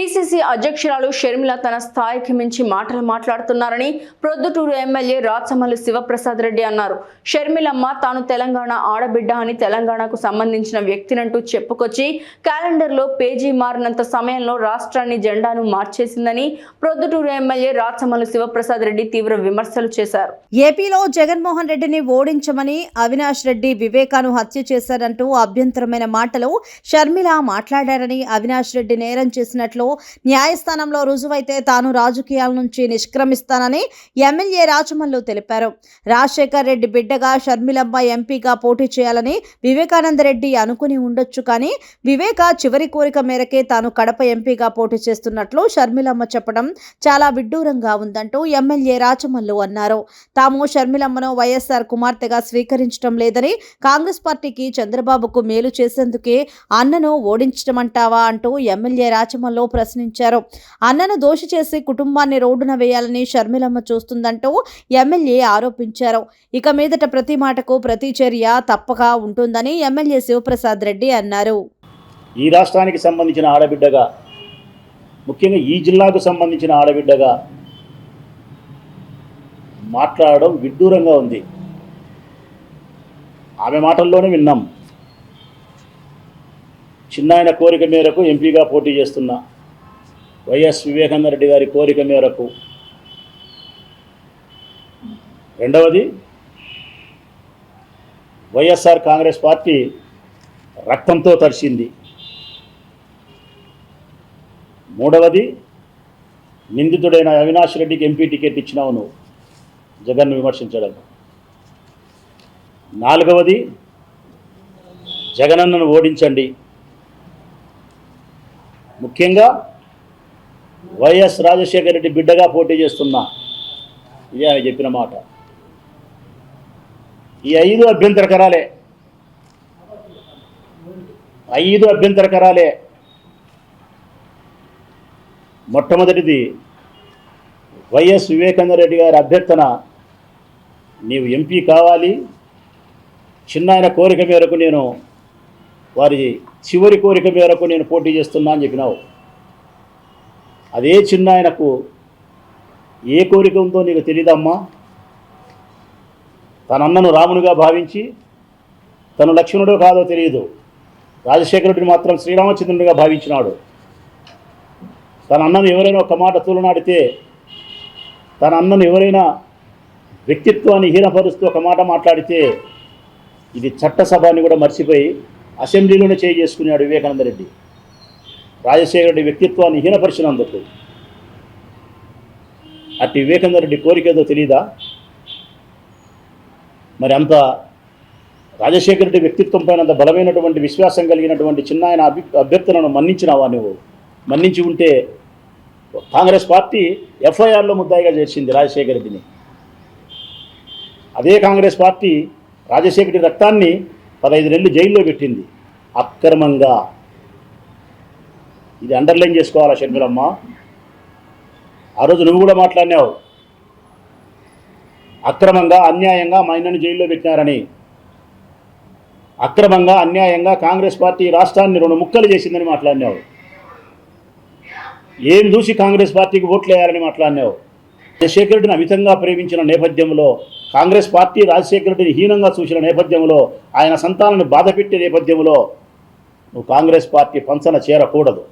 PCC అధ్యక్షురాలు షర్మిల తన స్థాయికి మించి మాటలు మాట్లాడుతున్నారని ప్రొద్దుటూరు ఎమ్మెల్యే రాచమల్లి శివప్రసాద్ రెడ్డి అన్నారు. షర్మిలమ్మ తాను తెలంగాణ ఆడబిడ్డ అని తెలంగాణకు సంబంధించిన వ్యక్తినంటూ చెప్పుకొచ్చి క్యాలెండర్లో పేజీ మారినంత సమయంలో రాష్ట్రాన్ని జెండాను మార్చేసిందని ప్రొద్దుటూరు ఎమ్మెల్యే రాచమల్లి శివప్రసాద్ రెడ్డి తీవ్ర విమర్శలు చేశారు. ఏపీలో జగన్మోహన్ రెడ్డిని ఓడించమని అవినాష్ రెడ్డి వివేకాను హత్య చేశారంటూ అభ్యంతరమైన మాటలు షర్మిల మాట్లాడారని అవినాష్ రెడ్డి నేరం చేసినట్లు న్యాయస్థానంలో రుజువైతే తాను రాజకీయాల నుంచి నిష్క్రమిస్తానని ఎమ్మెల్యే రాచమల్లు తెలిపారు. రాజశేఖర్ రెడ్డి బిడ్డగా షర్మిలమ్మ ఎంపీగా పోటీ చేయాలని వివేకానంద రెడ్డి అనుకుని ఉండొచ్చు కానీ వివేక చివరి కోరిక మేరకే తాను కడప ఎంపీగా పోటీ చేస్తున్నట్లు షర్మిలమ్మ చెప్పడం చాలా విడ్డూరంగా ఉందంటూ ఎమ్మెల్యే రాజమల్లు అన్నారు. తాము షర్మిలమ్మను వైఎస్ఆర్ కుమార్తెగా స్వీకరించడం లేదని కాంగ్రెస్ పార్టీకి చంద్రబాబుకు మేలు చేసేందుకే అన్నను ఓడించడమంటావా అంటూ ఎమ్మెల్యే రాచమల్లు ప్రశ్నించారు. అన్నను దోషి చేసి కుటుంబాన్ని రోడ్డున వేయాలని షర్మిలమ్మ చూస్తుందంటూ ఎమ్మెల్యే ఆరోపించారు. ఇక మీదట ప్రతి మాటకు ప్రతి చర్య తప్పక ఉంటుందని ఎమ్మెల్యే శివప్రసాద్ రెడ్డి అన్నారు. ఈ రాష్ట్రానికి సంబంధించిన ఆడబిడ్డగా ముఖ్యంగా ఈ జిల్లాకు సంబంధించిన ఆడబిడ్డగా మాట్లాడడం విడ్డూరంగా ఉంది. ఆమె మాటల్లోనే విన్నాం. చిన్నాయన కోరిక మేరకు ఎంపీగా పోటీ చేస్తున్నా వైఎస్ వివేకానంద రెడ్డి గారి కోరిక మేరకు. రెండవది వైఎస్ఆర్ కాంగ్రెస్ పార్టీ రక్తంతో తరిచింది మూడవది నిందితుడైన అవినాష్ రెడ్డికి ఎంపీ టికెట్ ఇచ్చినావు నువ్వు. జగన్ను విమర్శించడం. నాలుగవది జగనన్నను ఓడించండి. ముఖ్యంగా వైఎస్ రాజశేఖర రెడ్డి బిడ్డగా పోటీ చేస్తున్నా. ఇదే ఆమె చెప్పిన మాట. ఈ ఐదు అభ్యంతరకరాలే ఐదు అభ్యంతరకరాలే మొట్టమొదటిది వైఎస్ వివేకానంద రెడ్డి గారి అభ్యర్థన. నీవు ఎంపీ కావాలి. చిన్నాయన కోరిక మేరకు నేను వారి చివరి కోరిక మేరకు నేను పోటీ చేస్తున్నా అని చెప్పినావు. అదే చిన్నాయనకు ఏ కోరిక ఉందో నీకు తెలియదమ్మా తన అన్నను రామునిగా భావించి తను లక్ష్మణుడో కాదో తెలియదు. రాజశేఖరుడిని మాత్రం శ్రీరామచంద్రునిగా భావించినాడు. తన అన్నను ఎవరైనా ఒక మాట తూలనాడితే తన అన్నను ఎవరైనా వ్యక్తిత్వాన్ని హీనపరుస్తూ ఒక మాట మాట్లాడితే ఇది చట్టసభని కూడా మర్చిపోయి అసెంబ్లీలోనే చేయి చేసుకున్నాడు వివేకానంద రెడ్డి రాజశేఖర రెడ్డి వ్యక్తిత్వాన్ని హీనపరిచినందుకు. అట్టి వివేకానంద రెడ్డి కోరిక ఏదో తెలీదా? మరి అంత రాజశేఖర రెడ్డి వ్యక్తిత్వం పైన అంత బలమైనటువంటి విశ్వాసం కలిగినటువంటి చిన్న ఆయన అభి అభ్యర్థులను మన్నించినావా నువ్వు? మన్నించి ఉంటే కాంగ్రెస్ పార్టీ ఎఫ్ఐఆర్లో ముద్దాయిగా చేర్చింది రాజశేఖర రెడ్డిని. అదే కాంగ్రెస్ పార్టీ రాజశేఖరి రెడ్డి రక్తాన్ని పదహైదు నెలలు జైల్లో పెట్టింది. అక్రమంగా. ఇది అండర్లైన్ చేసుకోవాలా షర్మిలమ్మ ఆ రోజు నువ్వు కూడా మాట్లాడినావు. అక్రమంగా అన్యాయంగా మా జైల్లో పెట్టినారని. అక్రమంగా అన్యాయంగా కాంగ్రెస్ పార్టీ రాష్ట్రాన్ని రెండు ముక్కలు చేసిందని మాట్లాడినావు. ఏం చూసి కాంగ్రెస్ పార్టీకి ఓట్లు వేయాలని మాట్లాడినావు? రాజశేఖర రెడ్డిని అమితంగా ప్రేమించిన నేపథ్యంలో కాంగ్రెస్ పార్టీ రాజశేఖర రెడ్డిని హీనంగా చూసిన నేపథ్యంలో ఆయన సంతానాన్ని బాధపెట్టే నేపథ్యంలో నువ్వు కాంగ్రెస్ పార్టీ పంచన చేరకూడదు.